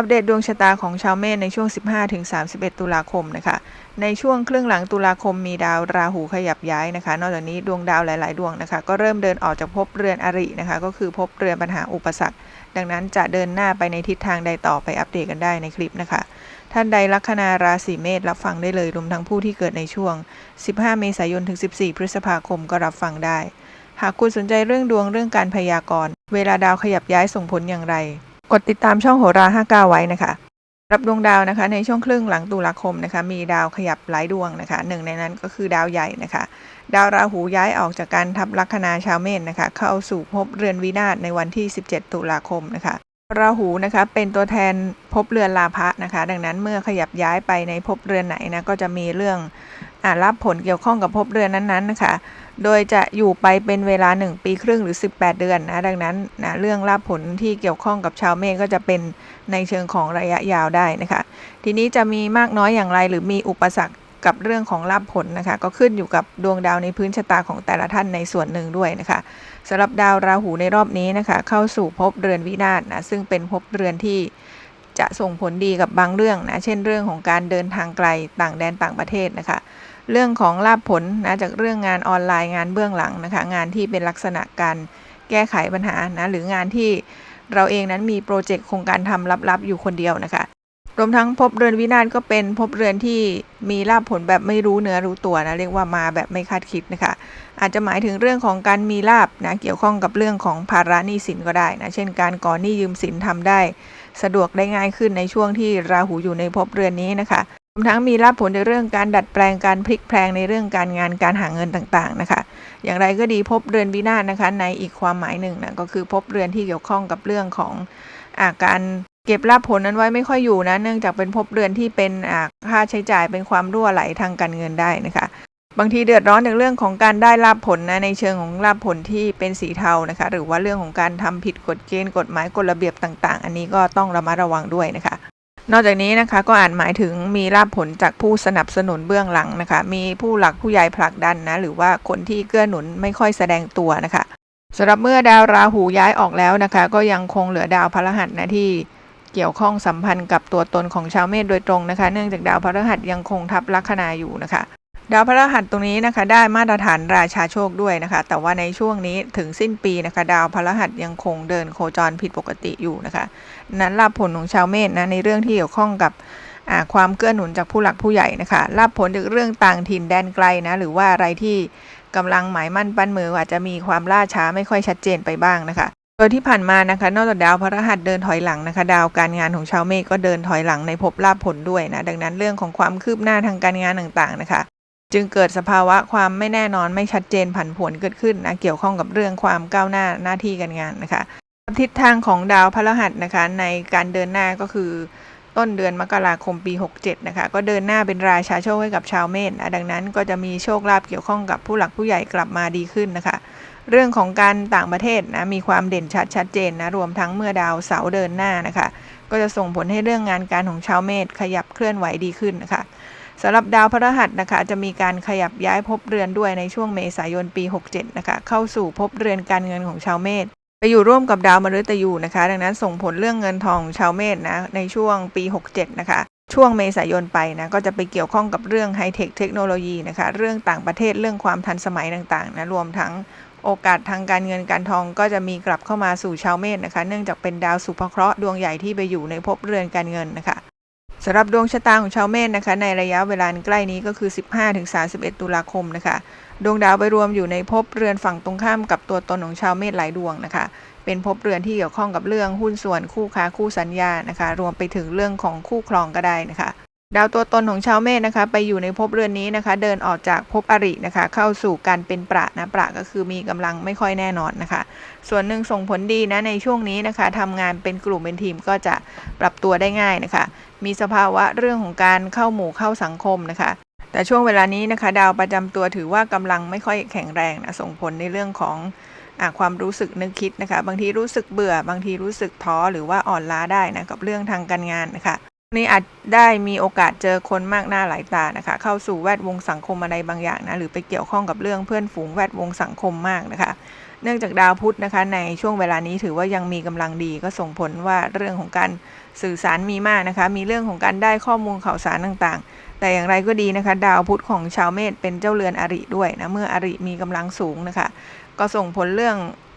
อัปเดตดวงชะตาของชาวเมษในช่วง 15-31 ตุลาคมนะคะ ในช่วงครึ่งหลังตุลาคมมีดาวราหูขยับย้ายนะคะ นอกจากนี้ดวงดาวหลาย ๆ ดวงนะคะ ก็เริ่มเดินออกจากภพเรือนอรินะคะ ก็คือภพเรือนปัญหาอุปสรรค ดังนั้นจะเดินหน้าไปในทิศทางใดต่อไปอัปเดตกันได้ในคลิปนะคะ ท่านใดลัคนาราศีเมษรับฟังได้เลยรวมทั้งผู้ที่เกิดในช่วง 15 เมษายนถึง 14 พฤษภาคมก็รับฟังได้ หากคุณสนใจเรื่องดวงเรื่องการพยากรณ์ เวลาดาวขยับย้ายส่งผลอย่างไร กดติดตามช่องโหรา 59 ไว้นะคะรับดวงดาวนะคะ ในช่วงครึ่งหลังตุลาคมนะคะ มีดาวขยับหลายดวงนะคะหนึ่งในนั้นก็คือดาวใหญ่นะคะ ดาวราหูย้ายออกจากการทับลัคนาชาวเมษนะคะ เข้าสู่ภพเรือนวินาศในวันที่ 17 ตุลาคมนะคะราหูนะคะเป็นตัวแทนภพเรือนลาภะนะคะ ดังนั้นเมื่อขยับย้ายไปในภพเรือนไหนนะก็จะมีเรื่อง รับผลเกี่ยวข้องกับภพเรือนนั้นๆนะคะโดยจะอยู่ไปเป็นเวลา 1 ปีครึ่งหรือ 18 เดือนนะดังนั้นนะเรื่องรับผลที่เกี่ยวข้องกับชาวเมษก็จะเป็นในเชิงของระยะยาวได้นะคะ ทีนี้จะมีมากน้อยอย่างไรหรือมีอุปสรรคกับเรื่องของลาภผลนะคะ ก็ขึ้นอยู่กับดวงดาวในพื้นชะตาของแต่ละท่านในส่วนหนึ่งด้วยนะคะสำหรับดาวราหูในรอบนี้นะคะ เข้าสู่ภพเรือนวินาศนะซึ่งเป็นภพเรือนที่จะส่งผลดีกับบางเรื่องนะเช่นเรื่องของการเดินทางไกลต่างแดนต่างประเทศนะคะ เรื่องของลาภผลนะจากเรื่องงานออนไลน์งานเบื้องหลังนะคะงานที่เป็นลักษณะการแก้ไขปัญหานะหรืองานที่เราเองนั้นมีโปรเจกต์โครงการทำลับๆอยู่คนเดียวนะคะรวมทั้งภพเรือนวินาศก็เป็นภพเรือนที่มีลาภผลแบบไม่รู้เนื้อรู้ตัวนะเรียกว่ามาแบบไม่คาดคิดนะคะ อาจจะหมายถึงเรื่องของการมีลาบนะเกี่ยวข้องกับเรื่องของภาระหนี้สินก็ได้นะเช่นการก่อหนี้ยืมสินทำได้ สะดวกได้ง่ายขึ้นในช่วงที่ราหูอยู่ในภพเรือนนี้นะคะ มทั้งมีลาภผลในเรื่องการดัดแปลงการพลิกแพลงในเรื่องการงานการหาเงินต่างๆนะคะ อย่างไรก็ดีภพเรือนวินาศนะคะ ในอีกความหมายหนึ่งนะก็คือภพเรือนที่เกี่ยวข้องกับเรื่องของอาการเก็บลาภผลนั้นไว้ไม่ค่อยอยู่นะ เนื่องจากเป็นภพเรือนที่เป็นอ่าค่าใช้จ่ายเป็นความรั่วไหลทางการเงินได้นะคะ บางทีเดือดร้อนในเรื่องของการได้ลาภผลนะในเชิงของลาภผลที่เป็นสีเทานะคะ หรือว่าเรื่องของการทำผิดกฎเกณฑ์กฎหมายกฎระเบียบต่าง ๆ อันนี้ก็ต้องระมัดระวังด้วยนะคะ นอกจากนี้นะคะก็อาจหมายถึงมีลาภผลจากผู้สนับสนุนเบื้องหลังนะคะ มีผู้หลักผู้ใหญ่ผลักดันนะ หรือว่าคนที่เกื้อหนุนไม่ค่อยแสดงตัวนะคะสำหรับเมื่อดาวราหูย้ายออกแล้วนะคะ ก็ยังคงเหลือดาวพฤหัสนะที่เกี่ยวข้องสัมพันธ์กับตัวตนของชาวเมษโดยตรงนะคะ เนื่องจากดาวพฤหัสยังคงทับลัคนาอยู่นะคะ ดาวพฤหัสตรงนี้นะคะ ได้มาตรฐานราชาโชคด้วยนะคะ แต่ว่าในช่วงนี้ถึงสิ้นปีนะคะ ดาวพฤหัสยังคงเดินโคจรผิดปกติอยู่นะคะ นั้นลาภผลของชาวเมษนะในเรื่องที่เกี่ยวข้องกับความเกื้อหนุนจากผู้หลักผู้ใหญ่นะคะลาภผลจากเรื่องต่างถิ่นแดนไกลนะหรือว่าอะไรที่กำลังหมายมั่นปั้นมืออาจจะมีความล่าช้าไม่ค่อยชัดเจนไปบ้างนะคะโดยที่ผ่านมานะคะ นอกจากดาวพฤหัสเดินถอยหลังนะคะ ดาวการงานของชาวเมษก็เดินถอยหลังในภพลาภผลด้วยนะ ดังนั้นเรื่องของความคืบหน้าทางการงานต่างๆนะคะ จึงเกิดสภาวะความไม่แน่นอนไม่ชัดเจนผันผวนเกิดขึ้นนะเกี่ยวข้องกับเรื่องความก้าวหน้าหน้าที่การงานนะคะทิศทางของดาวพฤหัสนะคะ ในการเดินหน้าก็คือต้นเดือนมกราคมปี 67 นะคะ ก็เดินหน้าเป็นราชาโชคให้กับชาวเมษนะดังนั้นก็จะมีโชคลาภเกี่ยวข้องกับผู้หลักผู้ใหญ่กลับมาดีขึ้นนะคะ เรื่องของการต่างประเทศนะมีความเด่นชัดชัดเจนนะรวมทั้งเมื่อดาวเสาเดินหน้านะคะ ก็จะส่งผลให้เรื่องงานการของชาวเมษขยับเคลื่อนไหวดีขึ้นนะคะ สำหรับดาวพฤหัสนะคะจะมีการขยับย้ายภพเรือนด้วยในช่วงเมษายนปี 67 นะคะ เข้าสู่ภพเรือนการเงินของชาวเมษไปอยู่ร่วมกับดาวมฤตยูนะคะ ดังนั้นส่งผลเรื่องเงินทองของชาวเมษนะในช่วงปี 67 นะคะ ช่วงเมษายนไปนะก็จะไปเกี่ยวข้องกับเรื่องไฮเทคเทคโนโลยีนะคะ เรื่องต่างประเทศเรื่องความทันสมัยต่างๆนะรวมทั้งโอกาสทางการเงินการทองก็จะมีกลับเข้ามาสู่ชาวเมษนะคะ เนื่องจากเป็นดาวสุภเคราะห์ดวงใหญ่ที่ไปอยู่ในภพเรือนการเงินนะคะ สำหรับดวงชะตาของชาวเมษนะคะ ในระยะเวลาใกล้นี้ก็คือ 15-31 ตุลาคมนะคะ ดวงดาวไปรวมอยู่ในภพเรือนฝั่งตรงข้ามกับตัวตนของชาวเมษหลายดวงนะคะ เป็นภพเรือนที่เกี่ยวข้องกับเรื่องหุ้นส่วนคู่ค้าคู่สัญญานะคะ รวมไปถึงเรื่องของคู่ครองก็ได้นะคะ ดาวตัวตนของชาวเมษนะคะ ไปอยู่ในภพเรือนนี้นะคะ เดินออกจากภพอรินะคะ เข้าสู่การเป็นประนะประก็คือมีกำลังไม่ค่อยแน่นอนนะคะ ส่วนหนึ่งส่งผลดีนะในช่วงนี้นะคะทำงานเป็นกลุ่มเป็นทีมก็จะปรับตัวได้ง่ายนะคะ มีสภาวะเรื่องของการเข้าหมู่เข้าสังคมนะคะ แต่ช่วงเวลานี้นะคะ ดาวประจำตัวถือว่ากำลังไม่ค่อยแข็งแรงนะส่งผลในเรื่องของอความรู้สึกนึกคิดนะคะ บางทีรู้สึกเบื่อบางทีรู้สึกท้อหรือว่าอ่อนล้าได้นะกับเรื่องทางการงานนะคะนี่อาจได้มีโอกาสเจอคนมากหน้าหลายตานะคะ เข้าสู่แวดวงสังคมอะไรบางอย่างนะหรือไปเกี่ยวข้องกับเรื่องเพื่อนฝูงแวดวงสังคมมากนะคะ เนื่องจากดาวพุธนะคะ ในช่วงเวลานี้ถือว่ายังมีกำลังดีก็ส่งผลว่าเรื่องของการสื่อสารมีมากนะคะ มีเรื่องของการได้ข้อมูลข่าวสารต่างๆ แต่อย่างไรก็ดีนะคะ ดาวพุธของชาวเมษเป็นเจ้าเรือนอริด้วยนะเมื่ออริมีกำลังสูงนะคะ ก็ส่งผลเรื่อง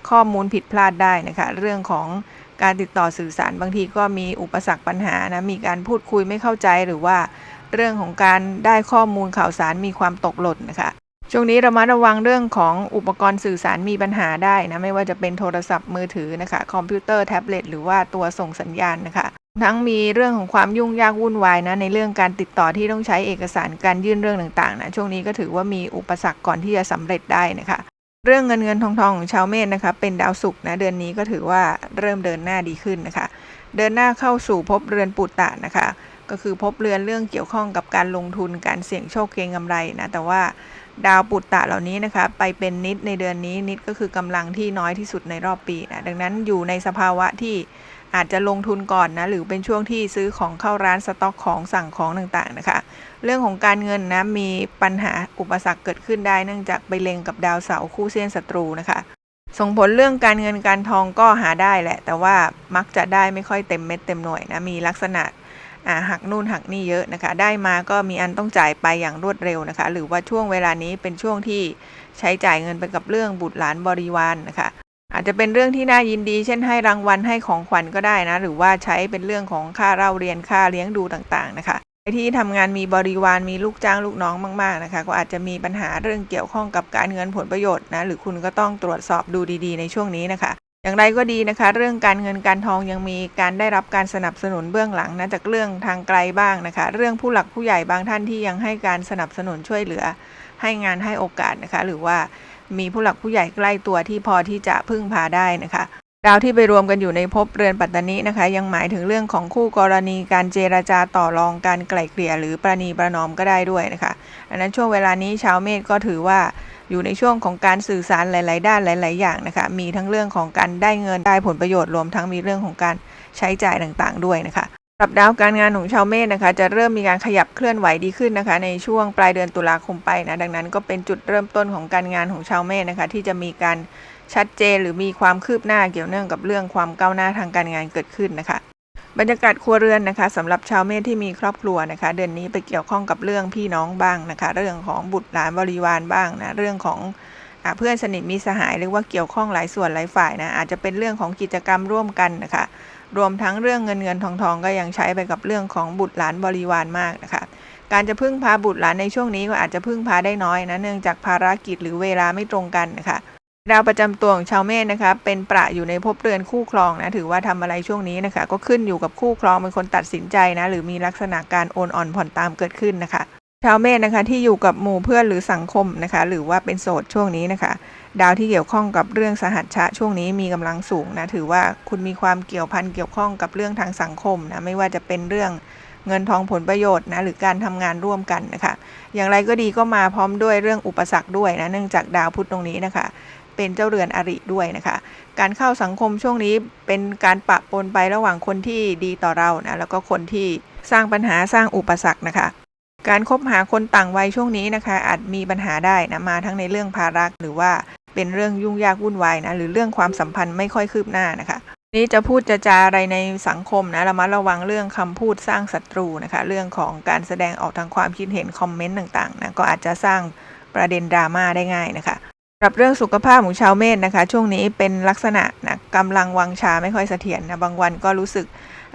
ข้อมูลผิดพลาดได้นะคะ เรื่องของการติดต่อสื่อสารบางทีก็มีอุปสรรคปัญหานะมีการพูดคุยไม่เข้าใจหรือว่าเรื่องของการได้ข้อมูลข่าวสารมีความตกหล่นนะคะ ช่วงนี้เระมัดระวังเรื่องของอุปกรณ์สื่อสารมีปัญหาได้นะไม่ว่าจะเป็นโทรศัพท์มือถือนะคะ คอมพิวเตอร์แท็บเล็ตหรือว่าตัวส่งสัญญาณนะคะ ทั้งมีเรื่องของความยุ่งยากวุ่นวายนะในเรื่องการติดต่อที่ต้องใช้เอกสารการยื่นเรื่องต่างๆนะช่วงนี้ก็ถือว่ามีอุปสรรคก่อนที่จะสำเร็จได้นะคะ เรื่องเงินเงินทองทองของชาวเมษนะคะเป็นดาวศุกร์นะเดือนนี้ก็ถือว่าเริ่มเดินหน้าดีขึ้นนะคะ เดินหน้าเข้าสู่ภพเรือนปุตตะนะคะ ก็คือพบเรือนเรื่องเกี่ยวข้องกับการลงทุนการเสี่ยงโชคเก็งกำไรนะแต่ว่า ดาวปุตตะเหล่านี้นะคะ ไปเป็นนิดในเดือนนี้นิดก็คือกำลังที่น้อยที่สุดในรอบปีนะดังนั้นอยู่ในสภาวะที่อาจจะลงทุนก่อนนะหรือเป็นช่วงที่ซื้อของเข้าร้านสต็อกของสั่งของต่างๆนะคะ เรื่องของการเงินนะมีปัญหาอุปสรรคเกิดขึ้นได้เนื่องจากไปเล็งกับดาวเสาร์คู่เส้นศัตรูนะคะ ส่งผลเรื่องการเงินการทองก็หาได้แหละ แต่ว่ามักจะได้ไม่ค่อยเต็มเม็ดเต็มหน่วยนะมีลักษณะ หักนู่นหักนี่เยอะนะคะ ได้มาก็มีอันต้องจ่ายไปอย่างรวดเร็วนะคะ หรือว่าช่วงเวลานี้เป็นช่วงที่ใช้จ่ายเงินไปกับเรื่องบุตรหลานบริวารนนะคะ อาจจะเป็นเรื่องที่น่ายินดี เช่นให้รางวัลให้ของขวัญก็ได้นะ หรือว่าใช้เป็นเรื่องของค่าเล่าเรียนค่าเลี้ยงดูต่างๆนะคะที่ทำงานมีบริวารมีลูกจ้างลูกน้องมาก ๆนะคะ ก็อาจจะมีปัญหาเรื่องเกี่ยวข้องกับการเงินผลประโยชน์นะหรือคุณก็ต้องตรวจสอบดูดีๆ ในช่วงนี้นะคะ อย่างไรก็ดีนะคะ เรื่องการเงินการทองยังมีการได้รับการสนับสนุนเบื้องหลังนะจากเรื่องทางไกลบ้างนะคะ เรื่องผู้หลักผู้ใหญ่บางท่านที่ยังให้การสนับสนุนช่วยเหลือ ให้งานให้โอกาสนะคะ หรือว่ามีผู้หลักผู้ใหญ่ใกล้ตัวที่พอที่จะพึ่งพาได้นะคะ ดาวที่ไปรวมกันอยู่ในภพเรือนปัตตานินะคะ ยังหมายถึงเรื่องของคู่กรณีการเจราจาต่อรองการไกล่เกลี่ยหรือประนีประนอมก็ได้ด้วยนะคะดังนั้นช่วงเวลานี้ชาวเมษก็ถือว่าอยู่ในช่วงของการสื่อสารหลาย ๆ ด้านหลาย ๆ อย่างนะคะ มีทั้งเรื่องของการได้เงินได้ผลประโยชน์รวมทั้งมีเรื่องของการใช้จ่ายต่างๆ ด้วยนะคะสำหรับดาวการงานของชาวเมษนะคะ จะเริ่มมีการขยับเคลื่อนไหวดีขึ้นนะคะ ในช่วงปลายเดือนตุลาคมไปนะดังนั้นก็เป็นจุดเริ่มต้นของการงานของชาวเมษนะคะ ที่จะมีการ ชัดเจนหรือมีความคืบหน้าเกี่ยวเนื่องกับเรื่องความก้าวหน้าทางการงานเกิดขึ้นนะคะ บรรยากาศครัวเรือนนะคะสำหรับชาวเมษที่มีครอบครัวนะคะ เดือนนี้ไปเกี่ยวข้องกับเรื่องพี่น้องบ้างนะคะ เรื่องของบุตรหลานบริวารบ้างนะเรื่องของอเพื่อนสนิทมิตรสหายเรียกว่าเกี่ยวข้องหลายส่วนหลายฝ่ายนะอาจจะเป็นเรื่องของกิจกรรมร่วมกันนะคะ รวมทั้งเรื่องเงินเงินทองทองก็ยังใช้ไปกับเรื่องของบุตรหลานบริวารมากนะคะ การจะพึ่งพาบุตรหลานในช่วงนี้ก็อาจจะพึ่งพาได้น้อยนะเนื่องจากภารกิจหรือเวลาไม่ตรงกันนะคะ ดาวประจำตัวของชาวเมษนะคะเป็นประอยู่ในภพเรือนคู่ครองนะถือว่าทำอะไรช่วงนี้นะคะ ก็ขึ้นอยู่กับคู่ครองเป็นคนตัดสินใจนะ หรือมีลักษณะการโอนอ่อนผ่อนตามเกิดขึ้นนะคะ ชาวเมษนะคะที่อยู่กับหมู่เพื่อนหรือสังคมนะคะ หรือว่าเป็นโสดช่วงนี้นะคะ ดาวที่เกี่ยวข้องกับเรื่องสหัชชะช่วงนี้มีกำลังสูงนะถือว่าคุณมีความเกี่ยวพันเกี่ยวข้องกับเรื่องทางสังคมนะไม่ว่าจะเป็นเรื่องเงินทองผลประโยชน์นะหรือการทำงานร่วมกันนะคะ อย่างไรก็ดีก็มาพร้อมด้วยเรื่องอุปสรรคด้วยนะเนื่องจากดาวพุธตรงนี้นะคะ เป็นเจ้าเรือนอริด้วยนะคะ การเข้าสังคมช่วงนี้เป็นการปะปนไประหว่างคนที่ดีต่อเรานะแล้วก็คนที่สร้างปัญหาสร้างอุปสรรคนะคะ การคบหาคนต่างวัยช่วงนี้นะคะ อาจมีปัญหาได้นะมาทั้งในเรื่องภาระหรือว่าเป็นเรื่องยุ่งยากวุ่นวายนะหรือเรื่องความสัมพันธ์ไม่ค่อยคืบหน้านะคะนี้จะพูดจะจาอะไรในสังคมนะระมัดระวังเรื่องคำพูดสร้างศัตรูนะคะ เรื่องของการแสดงออกทางความคิดเห็นคอมเมนต์ต่างๆนะก็อาจจะสร้างประเด็นดราม่าได้ง่ายนะคะ สำหรับเรื่องสุขภาพของชาวเมษนะคะ ช่วงนี้เป็นลักษณะนะกำลังวังชาไม่ค่อยเสถียรนะบางวันก็รู้สึก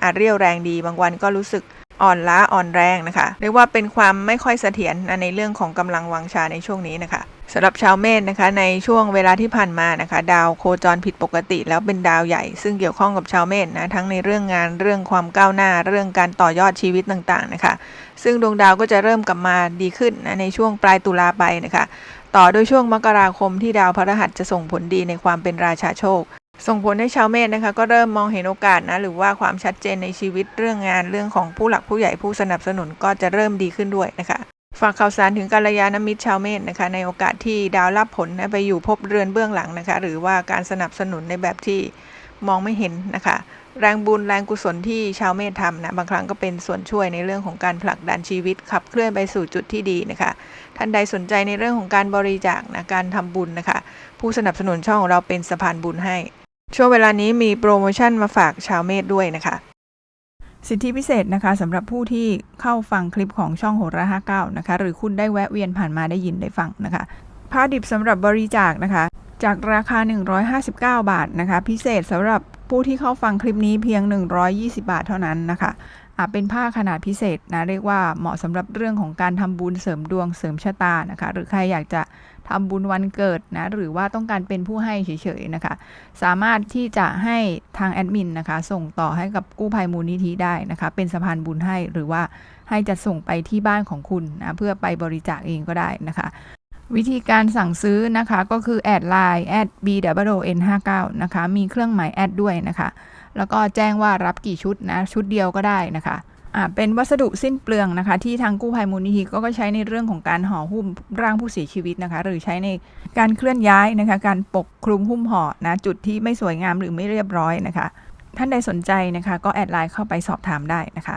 อาจเรียวแรงดี บางวันก็รู้สึกอ่อนล้าอ่อนแรงนะคะเรียกว่าเป็นความไม่ค่อยเสถียรนะในเรื่องของกำลังวังชาในช่วงนี้นะคะสำหรับชาวเมษนะคะ ในช่วงเวลาที่ผ่านมานะคะ ดาวโคจรผิดปกติ แล้วเป็นดาวใหญ่ ซึ่งเกี่ยวข้องกับชาวเมษนะทั้งในเรื่องงานเรื่องความก้าวหน้าเรื่องการต่อยอดชีวิตต่างๆนะคะ ซึ่งดวงดาวก็จะเริ่มกลับมาดีขึ้นนะในช่วงปลายตุลาไปนะคะ ต่อโดยช่วงมกราคมที่ดาวพฤหัสจะส่งผลดีในความเป็นราชาโชค ส่งผลให้ชาวเมษนะคะ ก็เริ่มมองเห็นโอกาสนะหรือว่าความชัดเจนในชีวิตเรื่องงานเรื่องของผู้หลักผู้ใหญ่ผู้สนับสนุนก็จะเริ่มดีขึ้นด้วยนะคะฝากข่าวสารถึงกัลยาณมิตรชาวเมษนะคะในโอกาสที่ดาวรับผลนะไปอยู่พบเรือนเบื้องหลังนะคะ หรือว่าการสนับสนุนในแบบที่มองไม่เห็นนะคะ แรงบุญแรงกุศลที่ชาวเมษทำนะบางครั้งก็เป็นส่วนช่วยในเรื่องของการผลักดันชีวิตขับเคลื่อนไปสู่จุดที่ดีนะคะ ท่านใดสนใจในเรื่องของการบริจาคนะการทำบุญนะคะ ผู้สนับสนุนช่องของเราเป็นสะพานบุญให้ ช่วงเวลานี้มีโปรโมชั่นมาฝากชาวเมษด้วยนะคะ สิทธิพิเศษนะคะสำหรับผู้ที่เข้าฟังคลิปของช่องโหราห้าเก้านะคะ หรือคุณได้แวะเวียนผ่านมาได้ยินได้ฟังนะคะผ้าดิบสำหรับบริจาคนะคะ จากราคา 159 บาทนะคะ พิเศษสำหรับผู้ที่เข้าฟังคลิปนี้เพียง 120 บาทเท่านั้นนะคะอะเป็นผ้าขนาดพิเศษนะ เรียกว่าเหมาะสำหรับเรื่องของการทำบุญเสริมดวงเสริมชะตานะคะ หรือใครอยากจะทำบุญวันเกิดนะ หรือว่าต้องการเป็นผู้ให้เฉยๆนะคะ สามารถที่จะให้ทางแอดมินนะคะ ส่งต่อให้กับกู้ภัยมูลนิธิได้นะคะ เป็นสะพานบุญให้หรือว่าให้จะส่งไปที่บ้านของคุณนะเพื่อไปบริจาคเองก็ได้นะคะ วิธีการสั่งซื้อนะคะก็คือแอดไลน์แอด b w n 5 9นะคะ มีเครื่องหมายแอดด้วยนะคะ แล้วก็แจ้งว่ารับกี่ชุดนะ ชุดเดียวก็ได้นะคะอ่าเป็นวัสดุสิ้นเปลืองนะคะ ที่ทางกู้ภัยมูลนิธิก็ก็ใช้ในเรื่องของการห่อหุ้มร่างผู้เสียชีวิตนะคะ หรือใช้ในการเคลื่อนย้ายนะคะ การปกคลุมหุ้มห่อนะจุดที่ไม่สวยงามหรือไม่เรียบร้อยนะคะ ท่านใดสนใจนะคะ ก็แอดไลน์เข้าไปสอบถามได้นะคะ